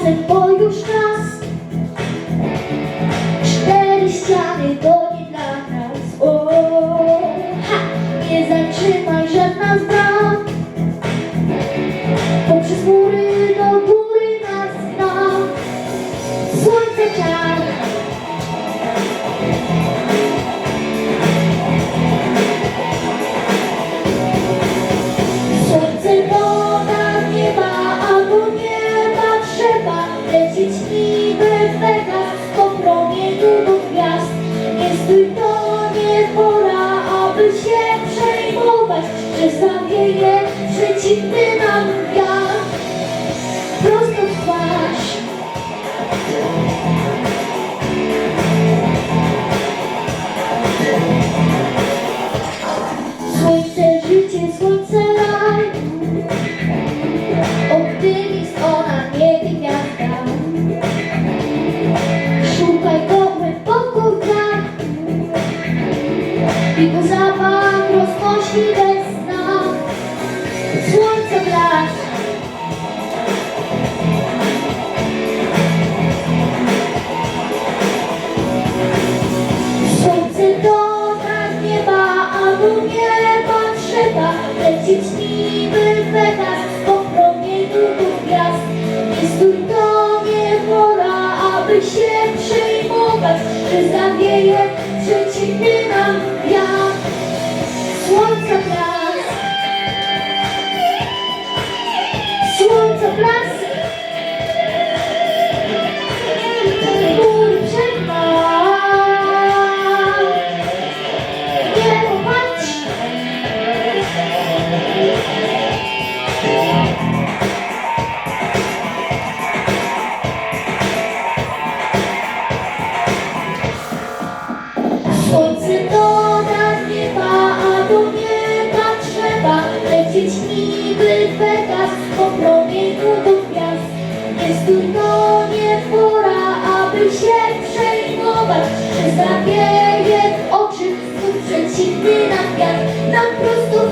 razem, bo już nas Cztery ściany to nie dla nas. O, ha, nie zatrzymaj żadna z bram Poprzez mury do góry nas zna. Słońce czar trzeba lecieć niby Pegas po promieniu do gwiazd. Nie stój, to nie pora, aby się przejmować, że zawieje przeciwny nam wiatr. Prosto w twarz. Słońce, Jego zapach roznosi bez dna. Słońce blask. Słońce do nad nieba, a do nieba trzeba lecieć niby po Nie! Słońce do nad nieba, a do lecieć niby Pegas po promieniu do gwiazd. Stój, to nie pora, aby się przejmować, że zawieje w oczy znów przeciwny nam wiatr, nam prosto